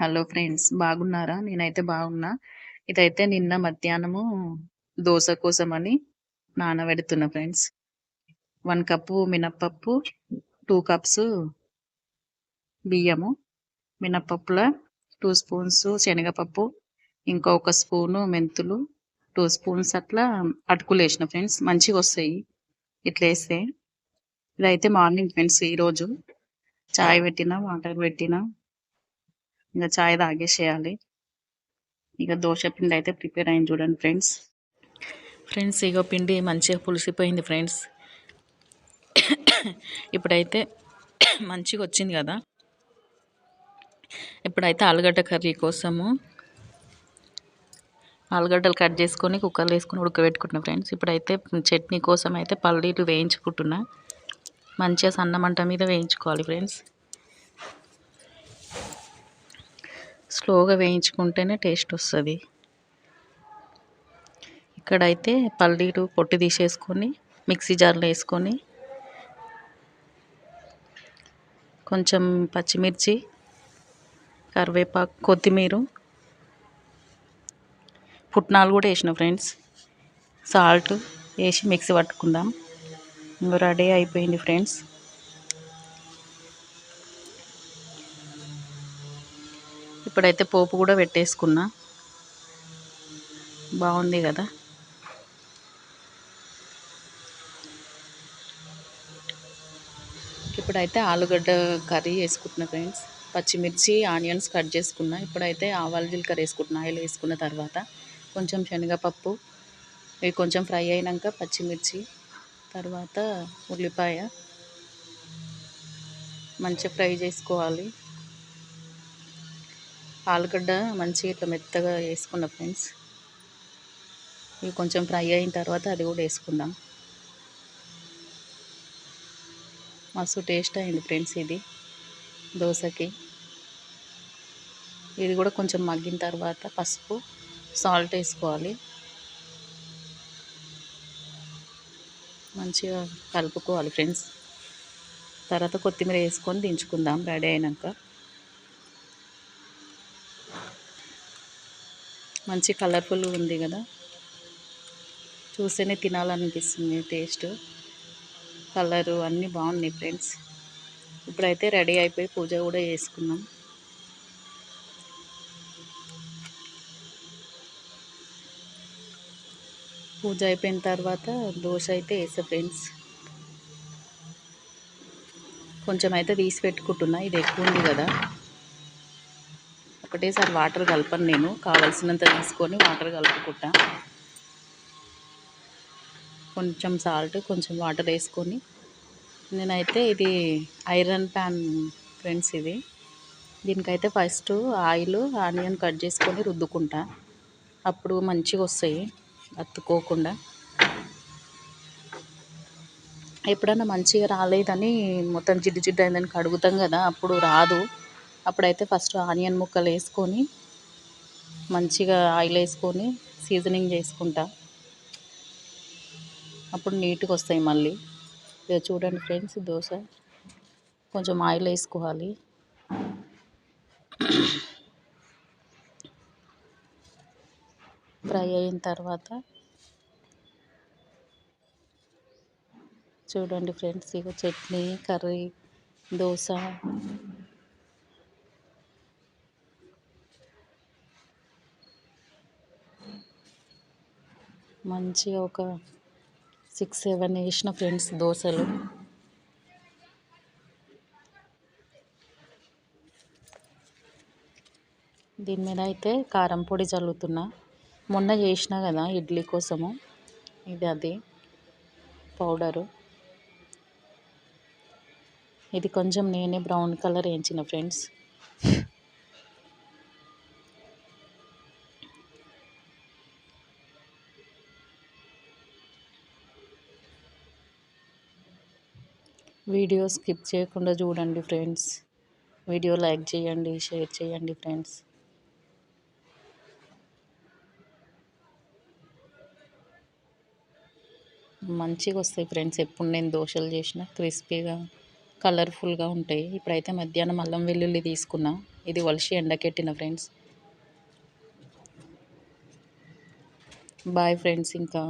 Hello friends బాగున్నారా? నేనైతే బాగున్నా. ఇదైతే నిన్న మధ్యాహ్నము దోశ కోసమని నానబెడుతున్నా ఫ్రెండ్స్. వన్ కప్పు మినప్పప్పు టూ కప్స్ బియ్యము మినప్పప్పుల టూ స్పూన్స్ శనగపప్పు ఇంకా ఒక స్పూను మెంతులు టూ స్పూన్స్ అట్లా అటుకులు వేసిన ఫ్రెండ్స్. మంచిగా వస్తాయి ఇట్లా వేస్తే. ఇదైతే మార్నింగ్ ఫ్రెండ్స్ ఈరోజు. చాయ్ పెట్టిన వాటర్ పెట్టిన. ఇంకా చాయ్ తాగేసేయాలి. ఇక దోశ పిండి అయితే ప్రిపేర్ అయింది చూడండి ఫ్రెండ్స్. ఫ్రెండ్స్ ఇగో పిండి మంచిగా పులిసిపోయింది ఫ్రెండ్స్. ఇప్పుడైతే మంచిగా వచ్చింది కదా. ఇప్పుడైతే ఆలుగడ్డ కర్రీ కోసము ఆలుగడ్డలు కట్ చేసుకొని కుక్కర్లో వేసుకొని ఉడకబెట్టుకుంటున్నా ఫ్రెండ్స్. ఇప్పుడైతే చట్నీ కోసం అయితే పల్లీలు వేయించుకుంటున్నా. మంచిగా సన్నమంట మీద వేయించుకోవాలి ఫ్రెండ్స్. స్లోగా వేయించుకుంటేనే టేస్ట్ వస్తుంది. ఇక్కడైతే పల్లీలు పొట్టు తీసేసుకొని మిక్సీ జార్లో వేసుకొని కొంచెం పచ్చిమిర్చి కరివేపాకు కొత్తిమీర పుట్నాలు కూడా వేసిన ఫ్రెండ్స్. సాల్ట్ వేసి మిక్సీ పట్టుకుందాం. రెడీ అయిపోయింది ఫ్రెండ్స్. ఇప్పుడైతే పోపు కూడా పెట్టేసుకున్నా. బాగుంది కదా? ఇప్పుడైతే ఆలుగడ్డ కర్రీ వేసుకుంటున్నా ఫ్రెండ్స్. పచ్చిమిర్చి ఆనియన్స్ కట్ చేసుకున్నా. ఇప్పుడైతే ఆవాల జీలకర్ర వేసుకుంటున్నా. ఆయిల్ వేసుకున్న తర్వాత కొంచెం శనగపప్పు ఇవి కొంచెం ఫ్రై అయినాక పచ్చిమిర్చి తర్వాత ఉల్లిపాయ. మంచిగా ఫ్రై చేసుకోవాలి. ఆలుగడ్డ మంచిగా ఇట్లా మెత్తగా వేసుకున్న ఫ్రెండ్స్. ఇవి కొంచెం ఫ్రై అయిన తర్వాత అది కూడా వేసుకుందాం. మస్తు టేస్ట్ అయింది ఫ్రెండ్స్ ఇది దోశకి. ఇది కూడా కొంచెం మగ్గిన తర్వాత పసుపు సాల్ట్ వేసుకోవాలి. మంచిగా కలుపుకోవాలి ఫ్రెండ్స్. తర్వాత కొత్తిమీర వేసుకొని దించుకుందాం రెడీ అయినాక. మంచి కలర్ఫుల్ ఉంది కదా. చూస్తేనే తినాలనిపిస్తుంది టేస్ట్. కలరు అన్నీ బాగున్నాయి ఫ్రెండ్స్. ఇప్పుడైతే రెడీ అయిపోయి పూజ కూడా చేసుకున్నాం. పూజ అయిపోయిన తర్వాత దోశ అయితే వేసా ఫ్రెండ్స్. కొంచెం అయితే తీసి పెట్టుకుంటున్నా ఇది ఎక్కువ ఉంది కదా. ఒకటేసారి వాటర్ కలపను నేను. కావలసినంత తీసుకొని వాటర్ కలుపుకుంటా. కొంచెం సాల్ట్ కొంచెం వాటర్ వేసుకొని. నేనైతే ఇది ఐరన్ ప్యాన్ ఫ్రెండ్స్ ఇది. దీనికైతే ఫస్ట్ ఆయిల్ ఆనియన్ కట్ చేసుకొని రుద్దుకుంటా. అప్పుడు మంచిగా వస్తాయి అత్తుకోకుండా ఎప్పుడన్నా మంచిగా రాలేదని మొత్తం జిడ్డు జిడ్డు అయిందని కడుగుతాం కదా అప్పుడు రాదు. అప్పుడైతే ఫస్ట్ ఆనియన్ ముక్కలు వేసుకొని మంచిగా ఆయిల్ వేసుకొని సీజనింగ్ చేసుకుంటా. అప్పుడు నీట్గా వస్తాయి మళ్ళీ. ఇక చూడండి ఫ్రెండ్స్ దోశ. కొంచెం ఆయిల్ వేసుకోవాలి. ఫ్రై అయిన తర్వాత చూడండి ఫ్రెండ్స్ ఇక చట్నీ కర్రీ దోశ. మంచిగా ఒక సిక్స్ సెవెన్ వేసిన ఫ్రెండ్స్ దోశలు. దీని మీద అయితే కారం పొడి చల్లుతున్నా. మొన్న చేసిన కదా ఇడ్లీ కోసము. ఇది అది పౌడరు. ఇది కొంచెం నేనే బ్రౌన్ కలర్ వేయించిన ఫ్రెండ్స్ వీడియో స్కిప్ చేయకుండా చూడండి ఫ్రెండ్స్. వీడియో లైక్ చేయండి షేర్ చేయండి ఫ్రెండ్స్. మంచిగా వస్తాయి ఫ్రెండ్స్. ఎప్పుడు నేను దోశలు చేసిన క్రిస్పీగా కలర్ఫుల్గా ఉంటాయి. ఇప్పుడైతే మధ్యాహ్నం అల్లం వెల్లుల్లి తీసుకున్నా. ఇది వలసి ఎండకెట్టిన ఫ్రెండ్స్. బాయ్ ఫ్రెండ్స్ ఇంకా.